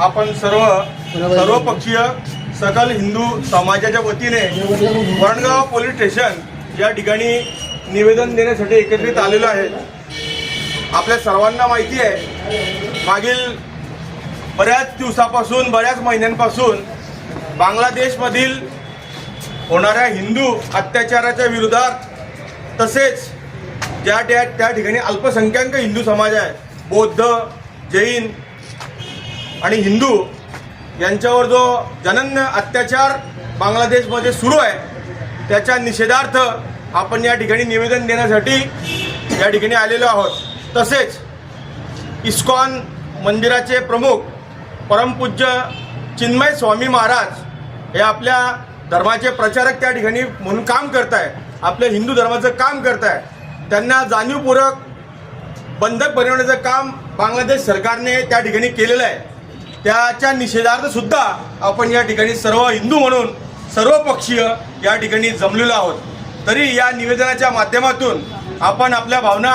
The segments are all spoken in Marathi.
आपण सर्व सर्व पक्षीय सकल हिंदू समाजाच्या वतीने वरणगाव पोलीस स्टेशन या ठिकाणी निवेदन देण्यासाठी एकत्रित आलेलो आहे. आपल्या सर्वांना माहिती आहे मागील बऱ्याच दिवसापासून बऱ्याच महिन्यांपासून बांगलादेशमधील होणाऱ्या हिंदू अत्याचाराच्या विरोधात तसेच ज्या त्या त्या ठिकाणी अल्पसंख्याक हिंदू समाज आहे बौद्ध जैन आणि हिंदू यांच्यावर जो जनन्य अत्याचार बांगलादेशमध्ये सुरू आहे त्याच्या निषेधार्थ आपण या ठिकाणी निवेदन देण्यासाठी या ठिकाणी आलेलो आहोत. तसेच इस्कॉन मंदिराचे प्रमुख परमपूज्य चिन्मय स्वामी महाराज हे आपल्या धर्माचे प्रचारक त्या ठिकाणी म्हणून काम करत आहे आपल्या हिंदू धर्माचं काम करत आहे त्यांना जाणीवपूर्वक बंधक बनवण्याचं काम बांगलादेश सरकारने त्या ठिकाणी केलेलं आहे. त्याच्या निषेधार्थ सुद्धा आपण या ठिकाणी सर्व हिंदू म्हणून सर्व पक्षीय या ठिकाणी जमलेलो आहोत. तरी या निवेदनाच्या माध्यमातून आपण आपल्या भावना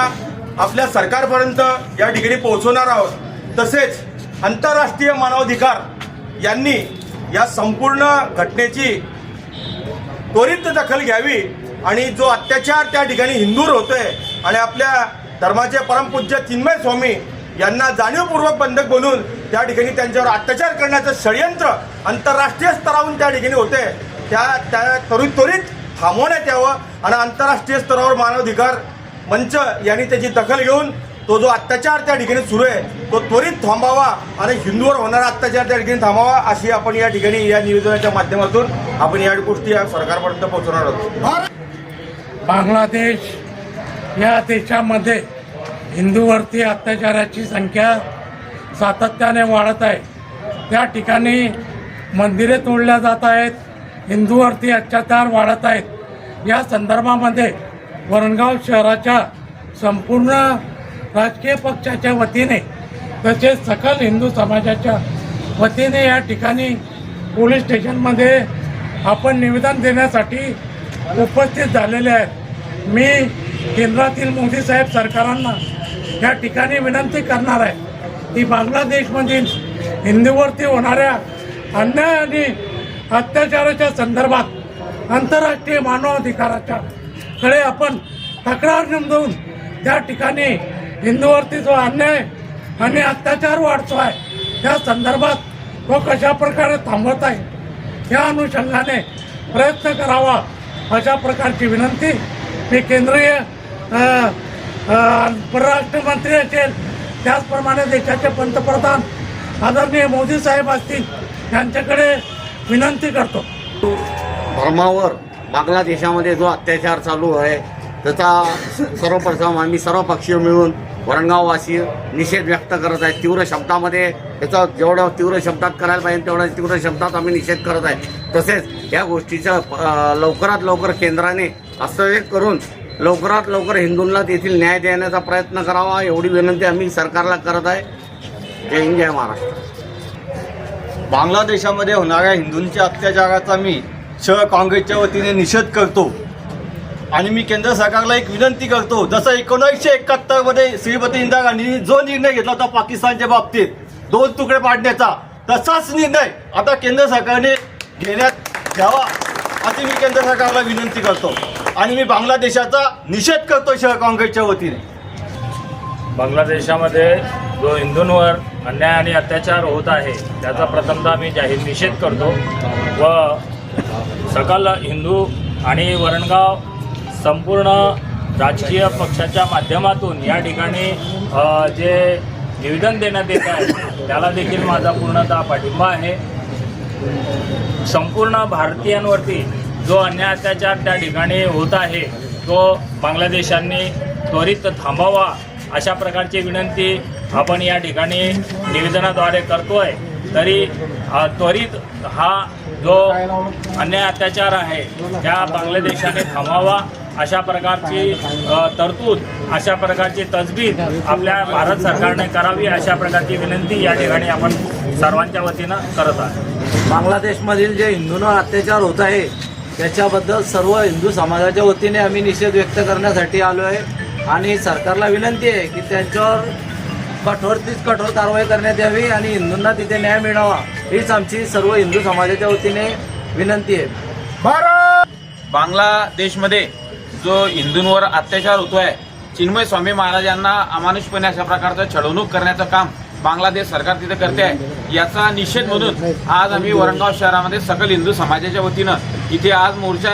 आपल्या सरकारपर्यंत या ठिकाणी पोहोचवणार आहोत. तसेच आंतरराष्ट्रीय मानवाधिकार यांनी या संपूर्ण घटनेची त्वरित दखल घ्यावी आणि जो अत्याचार त्या ठिकाणी हिंदूर होतोय आणि आपल्या धर्माचे परमपूज्य चिन्मय स्वामी यांना जाणीवपूर्वक बंधक बनवून त्या ठिकाणी त्यांच्यावर अत्याचार करण्याचं षडयंत्र आंतरराष्ट्रीय स्तरावरून त्या ठिकाणी होते. त्या त्या त्वरित त्वरित थांबवण्यात यावं आणि आंतरराष्ट्रीय स्तरावर मानवाधिकार मंच यांनी त्याची दखल घेऊन तो जो अत्याचार त्या ठिकाणी सुरू आहे तो त्वरित थांबावा आणि हिंदूवर होणारा अत्याचार त्या ठिकाणी थांबावा अशी आपण या ठिकाणी या निवेदनाच्या माध्यमातून आपण या गोष्टी या सरकारपर्यंत पोहोचवणार आहोत. बांगलादेश या देशामध्ये हिंदूवरती अत्याचाराची संख्या सातत्याने वाढत आहे. त्या ठिकाणी मंदिरे तोडल्या जात आहेत हिंदूवरती अत्याचार वाढत आहेत. या संदर्भामध्ये वरणगाव शहराच्या संपूर्ण राजकीय पक्षाच्या वतीने तसेच सकल हिंदू समाजाच्या वतीने या ठिकाणी पोलीस स्टेशनमध्ये आपण निवेदन देण्यासाठी उपस्थित झालेले आहेत. मी केंद्रातील मोदी साहेब सरकारांना या ठिकाणी विनंती करणार आहे की बांगलादेशमधील हिंदूवरती होणाऱ्या अन्याय आणि अत्याचाराच्या संदर्भात आंतरराष्ट्रीय मानवाधिकाराच्या कडे आपण तक्रार नोंदवून त्या ठिकाणी हिंदूवरती जो अन्याय आणि अत्याचार वाढतो आहे त्या संदर्भात तो कशा प्रकारे थांबवत आहे या अनुषंगाने प्रयत्न करावा अशा प्रकारची विनंती मी केंद्रीय परराष्ट्र मंत्री असेल त्याचप्रमाणे देशाचे पंतप्रधान आदरणीय मोदी साहेब असतील यांच्याकडे विनंती करतो. धर्मावर बांगलादेशामध्ये जो अत्याचार चालू आहे त्याचा सर्वप्रथम आम्ही सर्व पक्षीय मिळून वरणगाववासी निषेध व्यक्त करत आहे. तीव्र शब्दामध्ये याचा जेवढं तीव्र शब्दात करायला पाहिजे तेवढ्या तीव्र शब्दात आम्ही निषेध करत आहे. तसेच या गोष्टीचं लवकरात लवकर केंद्राने हस्तक्षेप करून लवकरात लवकर हिंदूंना तेथील न्याय देण्याचा प्रयत्न करावा एवढी विनंती आम्ही सरकारला करत आहे. जय हिंद जय महाराष्ट्र. बांगलादेशामध्ये होणाऱ्या हिंदूंच्या अत्याचाराचा मी शह काँग्रेसच्या वतीने निषेध करतो. आणि मी केंद्र सरकारला एक विनंती करतो जसं एकोणीसशे एकाहत्तरमध्ये श्रीमती इंदिरा गांधींनी जो निर्णय घेतला होता पाकिस्तानच्या बाबतीत दोन तुकडे पाडण्याचा तसाच निर्णय आता केंद्र सरकारने घेण्यात घ्यावा अशी मी केंद्र सरकारला विनंती करतो. आणि मी बांगलादेशाचा निषेध करतो शहर काँग्रेसच्या वतीने. बांगलादेशामध्ये जो हिंदूंवर अन्याय आणि अत्याचार होत आहे त्याचा प्रथमतः मी जाहीर निषेध करतो. व सकल हिंदू आणि वरणगाव संपूर्ण राजकीय पक्षाच्या माध्यमातून या ठिकाणी जे निवेदन देण्यात येत आहे त्याला देखील माझा पूर्णतः पाठिंबा आहे. संपूर्ण भारतीयांवरती जो अन्याय अत्याचार त्या ठिकाणी होत आहे तो बांगलादेशांनी त्वरित थांबावा अशा प्रकारची विनंती आपण या ठिकाणी निवेदनाद्वारे करतोय. तरी त्वरित हा जो अन्याय अत्याचार आहे त्या बांगलादेशाने थांबावा अशा प्रकारची तरतूद अशा प्रकारची तजबीज आपल्या भारत सरकारने करावी अशा प्रकारची विनंती या ठिकाणी आपण सर्वांच्या वतीनं करत आहे बांगलादेशमधील जे हिंदूंवर अत्याचार होत आहे त्याच्याबद्दल सर्व हिंदू समाजाच्या वतीने आम्ही निषेध व्यक्त करण्यासाठी आलो आहे. आणि सरकारला विनंती आहे की त्यांच्यावर कठोरतीच कठोर कारवाई करण्यात यावी आणि हिंदूंना तिथे न्याय मिळावा हीच आमची सर्व हिंदू समाजाच्या वतीने विनंती आहे. बांगलादेशमध्ये जो हिंदूंवर अत्याचार होतोय चिन्मय स्वामी महाराजांना अमानुषपणे अशा प्रकारचं छळवणूक करण्याचं काम बांगलादेश सरकार तिथे करते आहे. याचा निषेध म्हणून आज आम्ही वरणगाव शहरामध्ये सकल हिंदू समाजाच्या वतीनं इथे आज मोर्चा